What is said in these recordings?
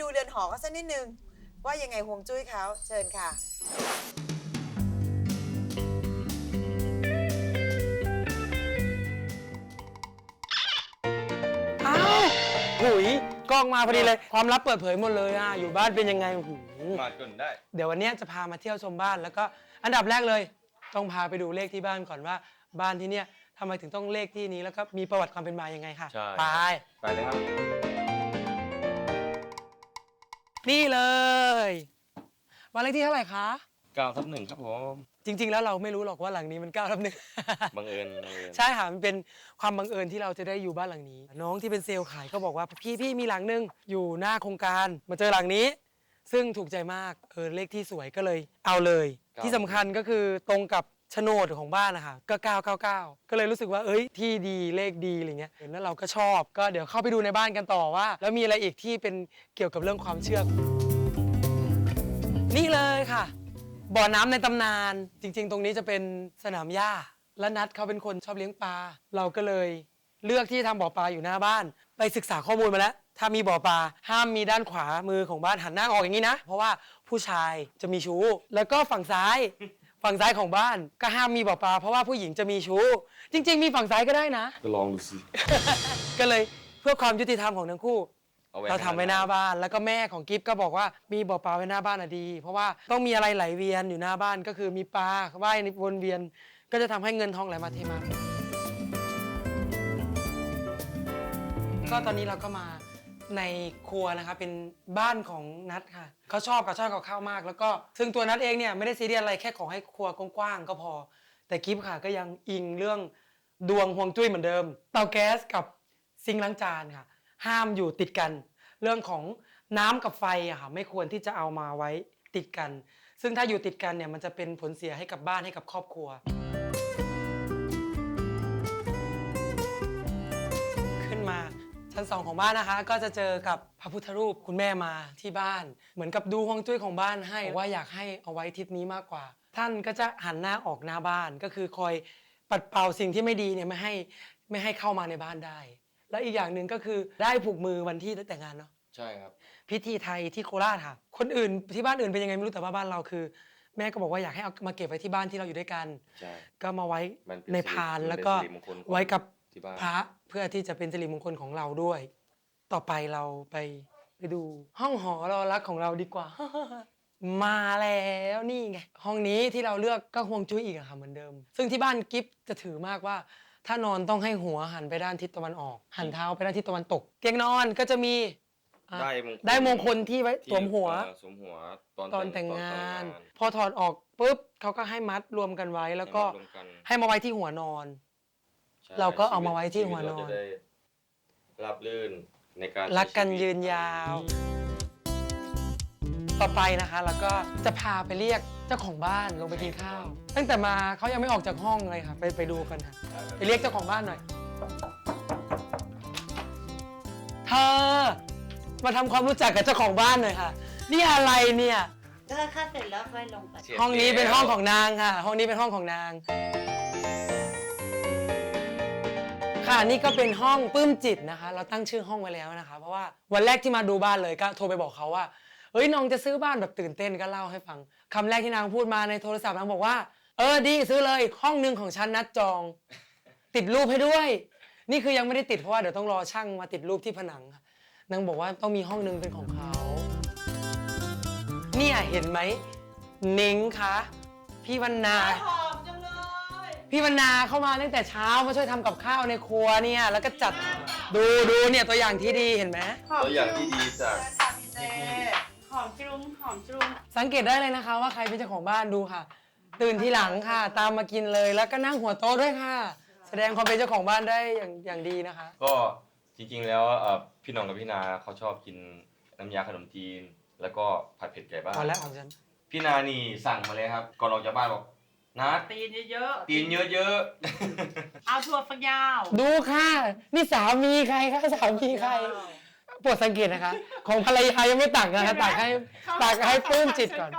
ดูเรือนหอเขาสักนิดนึง ว่ายังไงฮวงจุ้ยเขาเชิญค่ะ อ้าวหุยกล้องมาพอดีเลย ความลับเปิดเผยหมดเลยอะ อยู่บ้านเป็นยังไงหูมาจนได้ เดี๋ยววันเนี้ยจะพามาเที่ยวชมบ้านแล้วก็อันดับแรกเลย ต้องพาไปดูเลขที่บ้านก่อนว่าบ้านที่เนี่ยทำไมถึงต้องเลขที่นี้แล้วก็มีประวัติความเป็นมายังไงค่ะ ใช่ ไป ไปเลยครับ นี่เลยบ้านเลขที่เท่าไหร่คะ เก้าทับหนึ่งครับผมจริง ๆ แล้วเราไม่รู้หรอกว่าหลังนี้มันเก้าทับหนึ่ง บังเอิญบังเอิญใช่ค่ะมันเป็นความบังเอิญที่เราจะได้อยู่บ้านหลังนี้ น้องที่เป็นเซลล์ขายก็บอกว่าพี่พี่มีหลังนึงอยู่หน้าโครงการมาเจอหลังนี้ ซึ่งถูกใจมากเออเลขที่สวยก็เลย เอาเลย ที่สำคัญก็คือตรงกับ โฉนดของบ้านนะคะก็ 999 ก็เลยรู้สึกว่าเอ้ยที่ดีเลขดีอะไรเงี้ยเห็นแล้วเราก็ชอบ ก็เดี๋ยวเข้าไปดูในบ้านกันต่อว่า แล้วมีอะไรอีกที่เป็นเกี่ยวกับเรื่องความเชื่อ นี่เลยค่ะ บ่อน้ำในตำนาน จริง ๆ ตรงนี้จะเป็นสนามหญ้าและนัดเขาเป็นคนชอบเลี้ยงปลาเราก็เลยเลือกที่ทำบ่อปลาอยู่หน้าบ้าน ไปศึกษาข้อมูลมาแล้ว ถ้ามีบ่อปลาห้ามมีด้านขวามือของบ้านหันหน้าออกอย่างนี้นะ เพราะว่าผู้ชายจะมีชู้ แล้วก็ฝั่งซ้าย ฝั่งซ้ายของบ้านก็ห้ามมีบ่อปลาเพราะว่าผู้หญิงจะมีชู้ จริง ๆ มีฝั่งซ้ายก็ได้นะ ก็ลองดูสิ ก็เลยเพื่อความยุติธรรมของทั้งคู่ อว้เราทำไว้หน้าบ้านแล้วก็แม่ของกิฟก็บอกว่ามีบ่อปลาไว้หน้าบ้านอะดี เพราะว่าต้องมีอะไรไหลเวียนอยู่หน้าบ้านก็คือมีปลาว่ายวนเวียน ก็จะทำให้เงินทองไหลมาเทมา ก็ตอนนี้เราก็มา ในครัวนะคะเป็นบ้านของนัทค่ะเขาชอบกับชอบกับข้าวมาก แล้วก็ซึ่งตัวนัทเองเนี่ยไม่ได้ซีเรียสอะไรแค่ขอให้ครัวกว้างๆก็พอ แต่กิฟค่ะก็ยังอิงเรื่องดวงฮวงจุ้ยเหมือนเดิม เตาแก๊สกับซิงค์ล้างจานค่ะ ห้ามอยู่ติดกัน เรื่องของน้ำกับไฟอะค่ะไม่ควรที่จะเอามาไว้ติดกัน ซึ่งถ้าอยู่ติดกันเนี่ยมันจะเป็นผลเสียให้กับบ้านให้กับครอบครัว ชั้นสองของบ้านนะคะ ก็จะเจอกับพระพุทธรูปคุณแม่มาที่บ้าน เหมือนกับดูฮวงจุ้ยของบ้านให้ว่าอยากให้เอาไว้ทิศนี้มากกว่า ท่านก็จะหันหน้าออกหน้าบ้านก็คือคอยปัดเป่าสิ่งที่ไม่ดีเนี่ยไม่ให้ไม่ให้เข้ามาในบ้านได้ แล้วอีกอย่างหนึ่งก็คือได้ผูกมือวันที่แต่งงานเนาะใช่ครับ พิธีไทยที่โคราชค่ะคนอื่นที่บ้านอื่นเป็นยังไงไม่รู้แต่ว่าบ้านเราคือ แม่ก็บอกว่าอยากให้เอามาเก็บไว้ที่บ้านที่เราอยู่ด้วยกัน ใช่ ก็มาไว้มันเป็นในพานสิริแล้วก็มันเป็นสิริมงคลของ ไว้กับ ที่บ้าน พระเพื่อที่จะเป็นสิริมงคลของเราด้วย ต่อไปเราไปไปดู ห้องหอรอรักของเราดีกว่า มาแล้วนี่ไงห้องนี้ที่เราเลือกก็ฮวงจุ้ยอีกอะค่ะเหมือนเดิม ซึ่งที่บ้านกิฟจะถือมากว่า ถ้านอนต้องให้หัวหันไปด้านทิศตะวันออก หันเท้าไปด้านทิศตะวันตก เตียงนอนก็จะมีอะได้มงคล ได้มงคลที่ไว้ที่สวมหัว เอ่อสวมหัวตอนตอนแต่งตงาน ตอพอถอดออกปุ๊บเขาก็ให้มัดรวมกันไว้แล้วก็ ให้มารวมกันให้มาไว้ที่หัวนอน ใช่เราก็เอามาไว้ที่ชีหัวนอนเราจะได้รับลื่นในการรักกันใช้ชีวิตยืนยาว ต่อไปนะคะแล้วก็จะพาไปเรียกเจ้าของบ้านลงไปกินข้าว ตั้งแต่มาเขายังไม่ออกจากห้องเลยค่ะไปไปดูกันค่ะไปเรียกเจ้าของบ้านหน่อยเธอมาทำความรู้จักกับเจ้าของบ้านหน่อยค่ะ นี่อะไรเนี่ย ก็ค่าเสร็จแล้วค่อยลงไป เสียห้องนี้เป็นแล้วห้องของนางค่ะ ห้องนี้เป็นห้องของนาง ค่ะนี่ก็เป็นห้องปลื้มจิตนะคะ เราตั้งชื่อห้องไว้แล้วนะคะ เพราะว่าวันแรกที่มาดูบ้านเลยก็โทรไปบอกเขาว่าเฮ้ยน้องจะซื้อบ้านแบบตื่นเต้นก็เล่าให้ฟังคำแรกที่นางพูดมาในโทรศัพท์นางบอกว่า เออดีซื้อเลยห้องหนึ่งของฉันนัดจอง ติดรูปให้ด้วย นี่คือยังไม่ได้ติดเพราะว่าเดี๋ยวต้องรอช่างมาติดรูปที่ผนังนางบอกว่าต้องมีห้องหนึ่งเป็นของเขาเนี่ยเห็นไหมนิ้งคะพี่วันนา พี่วันนาเข้ามาตั้งแต่เช้ามาช่วยทำกับข้าวในครัวเนี่ยแล้วก็จัดดูดูเนี่ยตัวอย่างที่ดีเห็นไหมตัวอย่างที่ดีจากหอมจุ้งหอมจุ้งสังเกตได้เลยนะคะ ว่าใครเป็นเจ้าของบ้านดูค่ะ ตื่นทีหลังค่ะ ตามมากินเลยแล้วก็นั่งหัวโต๊ะด้วยค่ะ แสดงความเป็นเจ้าของบ้านได้อย่างอย่างดีนะคะ ก็จริงๆแล้วเอ่อพี่น้องกับพี่นาเขาชอบกินน้ำยาขนมจีน แล้วก็ผัดเผ็ดไก่บ้านพอแล้วของฉัน พี่นานี่สั่งมาเลยครับก่อนออกจากบ้านบอก นัดตีนเยอะตีนเยอะๆเอาถั่วฝักยาวดูค่ะ นี่สามีใครคะสามีใครโปรดสังเกตนะคะ ของภรรยายังไม่ตักนะคะตักให้ตักให้ปลื้มจิตก่อน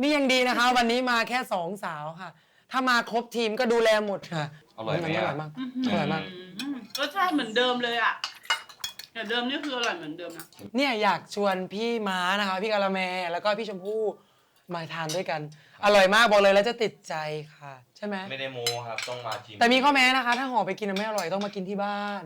นี่ยังดีนะคะ วันนี้มาแค่สองสาวค่ะ ถ้ามาครบทีมก็ดูแลหมดค่ะๆอร่อยไหมอร่อะอยมากอร่อยมากอืมรสชาติเหมือนเดิมเลยอะแต่เดิมนี่คืออร่อยเหมือนเดิมนะเนี่ยอยากชวนพี่ม้านะคะ พี่กาละแมแล้วก็พี่ชมพู่ มาทานด้วยกัน อร่อยมากบอกเลยแล้วจะติดใจค่ะ ใช่ไหมไม่ได้โม้ครับต้องมาชิมแต่มีข้อแม้นะคะ ถ้าห่อไปกินแล้วไม่อร่อยต้องมากินที่บ้าน